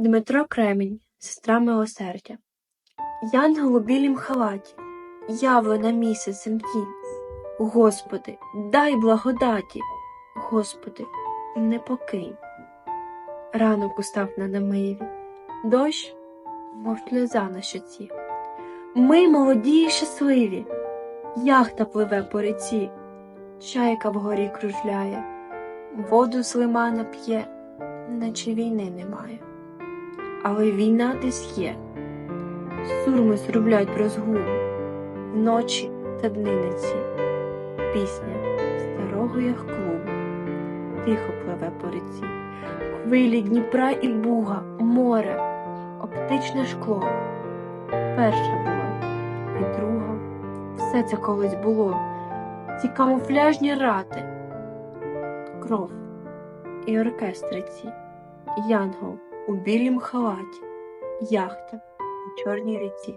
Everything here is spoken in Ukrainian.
Дмитро Кремінь, сестра милосердя. Янгол у білім халаті, явлена місяцем тінь. Господи, дай благодаті, Господи, не покинь. Ранок устав на намиві, дощ, мов сльоза на щоці. Ми молоді й щасливі, яхта пливе по реці, чайка вгорі кружляє, воду з лимана п'є, наче війни немає. Але війна десь є, сурми срублять розгул, вночі та дни не ці, пісня старого як клуб, тихо пливе по реці, хвилі Дніпра і Буга, море, оптичне шкло. Перша була і друга, все це колись було, ці камуфляжні рати, кров і оркестри ці, янгол у білім халаті, яхта у чорній ріці.